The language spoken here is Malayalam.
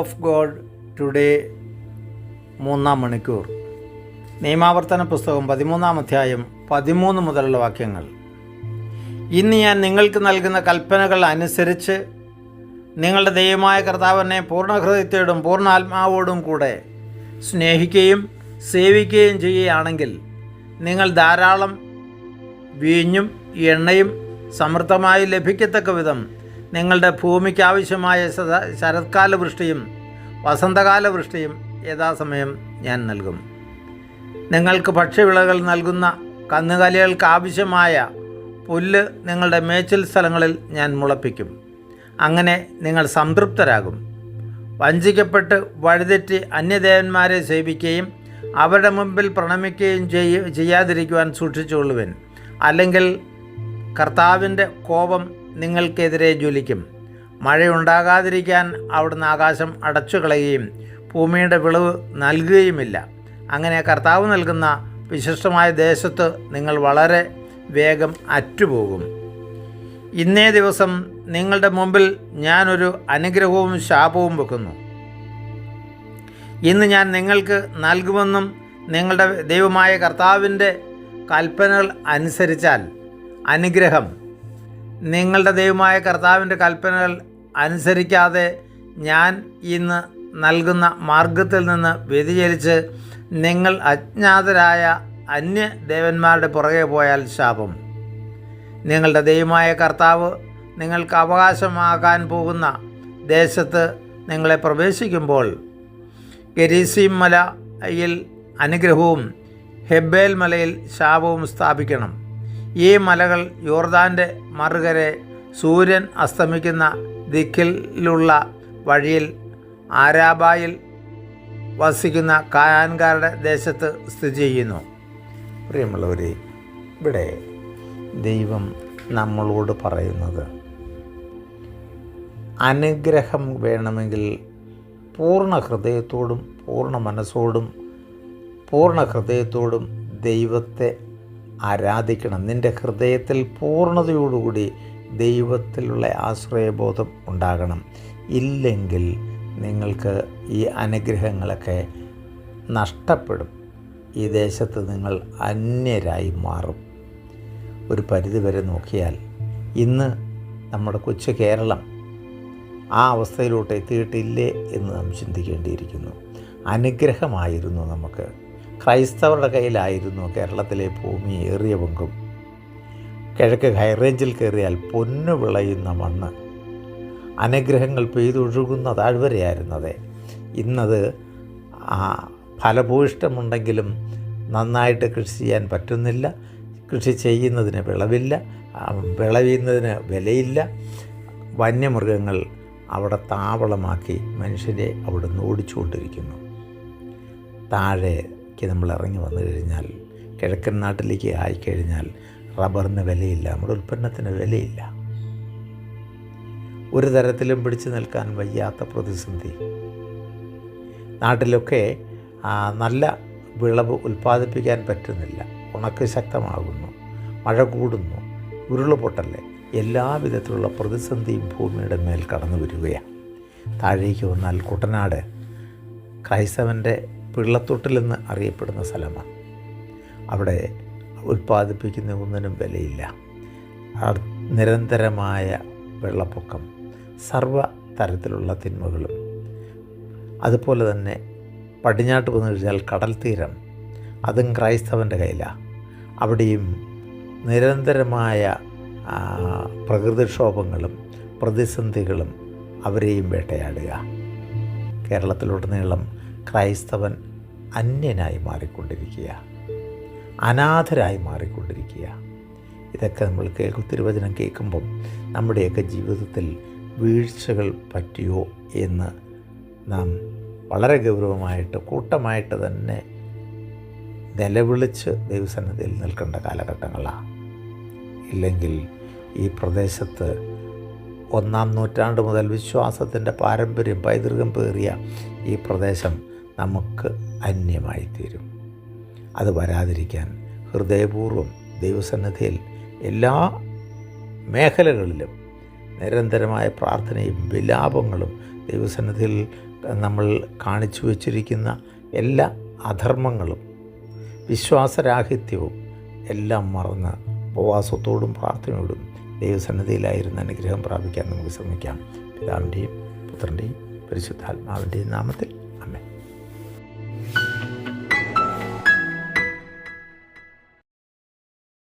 ഓഫ് ഗോഡ് ടുഡേ മൂന്നാം മണിക്കൂർ. നിയമാവർത്തന പുസ്തകം പതിമൂന്നാം അധ്യായം പതിമൂന്ന് മുതലുള്ള വാക്യങ്ങൾ. ഇന്ന് ഞാൻ നിങ്ങൾക്ക് നൽകുന്ന കൽപ്പനകൾ അനുസരിച്ച് നിങ്ങളുടെ ദൈവമായ കർത്താവിനെ പൂർണ ഹൃദയത്തോടും പൂർണ ആത്മാവോടും കൂടെ സ്നേഹിക്കുകയും സേവിക്കുകയും ചെയ്യുകയാണെങ്കിൽ നിങ്ങൾ ധാരാളം വീഞ്ഞും എണ്ണയും സമൃദ്ധമായി ലഭിക്കത്തക്ക വിധം നിങ്ങളുടെ ഭൂമിക്ക് ആവശ്യമായ ശരത്കാല വൃഷ്ടിയും വസന്തകാല വൃഷ്ടിയും യഥാസമയം ഞാൻ നൽകും. നിങ്ങൾക്ക് ഭക്ഷ്യവിളകൾ നൽകുന്ന കന്നുകാലികൾക്ക് ആവശ്യമായ പുല്ല് നിങ്ങളുടെ മേച്ചിൽ സ്ഥലങ്ങളിൽ ഞാൻ മുളപ്പിക്കും. അങ്ങനെ നിങ്ങൾ സംതൃപ്തരാകും. വഞ്ചിക്കപ്പെട്ട് വഴിതെറ്റി അന്യദേവന്മാരെ സേവിക്കുകയും അവരുടെ മുമ്പിൽ പ്രണമിക്കുകയും ചെയ്യ ചെയ്യാതിരിക്കുവാൻ സൂക്ഷിച്ചുകൊള്ളുവൻ. അല്ലെങ്കിൽ കർത്താവിന്റെ കോപം നിങ്ങൾക്കെതിരെ ജ്വലിക്കും. മഴയുണ്ടാകാതിരിക്കാൻ അവിടുന്ന് ആകാശം അടച്ചു കളയുകയും ഭൂമിയുടെ വിളവ് നൽകുകയുമില്ല. അങ്ങനെ കർത്താവ് നൽകുന്ന വിശിഷ്ടമായ ദേശത്ത് നിങ്ങൾ വളരെ വേഗം അറ്റുപോകും. ഇന്നേ ദിവസം നിങ്ങളുടെ മുമ്പിൽ ഞാനൊരു അനുഗ്രഹവും ശാപവും വെക്കുന്നു. ഇന്ന് ഞാൻ നിങ്ങൾക്ക് നൽകുമെന്നും നിങ്ങളുടെ ദൈവമായ കർത്താവിന്റെ കൽപ്പനകൾ അനുസരിച്ചാൽ അനുഗ്രഹം നിങ്ങളുടെ ദൈവമായ കർത്താവിന്റെ കൽപ്പനകൾ അനുസരിക്കാതെ ഞാൻ ഇന്ന് നൽകുന്ന മാർഗത്തിൽ നിന്ന് വ്യതിചലിച്ച് നിങ്ങൾ അജ്ഞാതരായ അന്യ ദേവന്മാരുടെ പുറകെ പോയാൽ ശാപം. നിങ്ങളുടെ ദൈവമായ കർത്താവ് നിങ്ങൾക്ക് അവകാശമാകാൻ പോകുന്ന ദേശത്ത് നിങ്ങളെ പ്രവേശിക്കുമ്പോൾ ഗരീസീം മലയിൽ അനുഗ്രഹവും ഹെബേൽ മലയിൽ ശാപവും സ്ഥാപിക്കണം. ഈ മലകൾ യോർദാന്റെ മറുകരെ സൂര്യൻ അസ്തമിക്കുന്ന ദിക്കിലുള്ള വഴിയിൽ ആരാബായിൽ വസിക്കുന്ന കായാൻകാരുടെ ദേശത്ത് സ്ഥിതി ചെയ്യുന്നു. പ്രിയമുള്ളവരെ ഇവിടെ ദൈവം നമ്മളോട് പറയുന്നത് അനുഗ്രഹം വേണമെങ്കിൽ പൂർണ ഹൃദയത്തോടും പൂർണ മനസ്സോടും പൂർണ ഹൃദയത്തോടും ദൈവത്തെ ആരാധിക്കണം. നിന്റെ ഹൃദയത്തിൽ പൂർണതയോടുകൂടി ദൈവത്തിലുള്ള ആശ്രയബോധം ഉണ്ടാകണം. ഇല്ലെങ്കിൽ നിങ്ങൾക്ക് ഈ അനുഗ്രഹങ്ങളൊക്കെ നഷ്ടപ്പെടും. ഈ ദേശത്ത് നിങ്ങൾ അന്യരായി മാറും. ഒരു പരിധിവരെ നോക്കിയാൽ ഇന്ന് നമ്മുടെ കൊച്ചു കേരളം ആ അവസ്ഥയിലോട്ട് എത്തിയിട്ടില്ലേ എന്ന് നാം ചിന്തിക്കേണ്ടിയിരിക്കുന്നു. അനുഗ്രഹമായിരുന്നു നമുക്ക്. ക്രൈസ്തവരുടെ കയ്യിലായിരുന്നു കേരളത്തിലെ ഭൂമി ഏറിയ പങ്കും. കിഴക്ക് ഹൈറേഞ്ചിൽ കയറിയാൽ പൊന്നു വിളയുന്ന മണ്ണ്. അനുഗ്രഹങ്ങൾ പെയ്തൊഴുകുന്ന താഴ്വരയായിരുന്നത്. ഇന്നത് ഫലഭൂയിഷ്ടമുണ്ടെങ്കിലും നന്നായിട്ട് കൃഷി ചെയ്യാൻ പറ്റുന്നില്ല. കൃഷി ചെയ്യുന്നതിന് വിളവില്ല വിളവിയുന്നതിന് വിലയില്ല. വന്യമൃഗങ്ങൾ അവിടെ താവളമാക്കി മനുഷ്യരെ അവിടുന്ന് ഓടിച്ചുകൊണ്ടിരിക്കുന്നു. താഴേക്ക് നമ്മൾ ഇറങ്ങി വന്നു കഴിഞ്ഞാൽ കിഴക്കൻ നാട്ടിലേക്ക് ആയിക്കഴിഞ്ഞാൽ റബ്ബറിന് വിലയില്ല നമ്മുടെ ഉൽപ്പന്നത്തിന് വിലയില്ല. ഒരു തരത്തിലും പിടിച്ചു നിൽക്കാൻ വയ്യാത്ത പ്രതിസന്ധി. നാട്ടിലൊക്കെ നല്ല വിളവ് ഉൽപ്പാദിപ്പിക്കാൻ പറ്റുന്നില്ല. ഉണക്ക് ശക്തമാകുന്നു മഴ കൂടുന്നു ഉരുളുപൊട്ടല്ലേ എല്ലാവിധത്തിലുള്ള പ്രതിസന്ധിയും ഭൂമിയുടെ മേൽ കടന്നു വരികയാണ്. താഴേക്ക് വന്നാൽ കുട്ടനാട് ക്രൈസ്തവന്റെ പിള്ളത്തൊട്ടിലെന്ന് അറിയപ്പെടുന്ന സ്ഥലമാണ്. അവിടെ ഉൽപ്പാദിപ്പിക്കുന്ന ഒന്നിനും വിലയില്ല. നിരന്തരമായ വെള്ളപ്പൊക്കം സർവ തരത്തിലുള്ള തിന്മകളും അതുപോലെ തന്നെ പടിഞ്ഞാട്ട് വന്നു കഴിഞ്ഞാൽ കടൽ തീരം അതും ക്രൈസ്തവന്റെ കയ്യിലാണ് അവിടെയും നിരന്തരമായ പ്രകൃതിക്ഷോഭങ്ങളും പ്രതിസന്ധികളും അവരെയും വേട്ടയാടുക. കേരളത്തിലുടനീളം ക്രൈസ്തവൻ അന്യനായി മാറിക്കൊണ്ടിരിക്കുക. അനാഥരായി മാറിക്കൊണ്ടിരിക്കുക. ഇതൊക്കെ നമ്മൾ കേൾക്കും തിരുവചനം കേൾക്കുമ്പം നമ്മുടെയൊക്കെ ജീവിതത്തിൽ വീഴ്ചകൾ പറ്റിയോ എന്ന് നാം വളരെ ഗൗരവമായിട്ട് കൂട്ടമായിട്ട് തന്നെ നിലവിളിച്ച് ദൈവസന്നിധിയിൽ നിൽക്കേണ്ട കാലഘട്ടങ്ങളാണ്. ഇല്ലെങ്കിൽ ഈ പ്രദേശത്ത് ഒന്നാം നൂറ്റാണ്ട് മുതൽ വിശ്വാസത്തിന്റെ പാരമ്പര്യം പൈതൃകം പേറിയ ഈ പ്രദേശം നമുക്ക് അന്യമായി തീരും അത് വരാതിരിക്കാൻ ഹൃദയപൂർവം ദൈവസന്നിധിയിൽ എല്ലാ മേഖലകളിലും നിരന്തരമായ പ്രാർത്ഥനയും വിലാപങ്ങളും ദൈവസന്നിധിയിൽ നമ്മൾ കാണിച്ചു വച്ചിരിക്കുന്ന എല്ലാ അധർമ്മങ്ങളും വിശ്വാസരാഹിത്യവും എല്ലാം മറന്ന് ഉപവാസത്തോടും പ്രാർത്ഥനയോടും ദൈവസന്നിധിയിലായിരുന്ന അനുഗ്രഹം പ്രാപിക്കാൻ നമുക്ക് ശ്രമിക്കാം. പിതാവിന്റെയും പുത്രന്റെയും പരിശുദ്ധാത്മാവിന്റെയും നാമത്തിൽ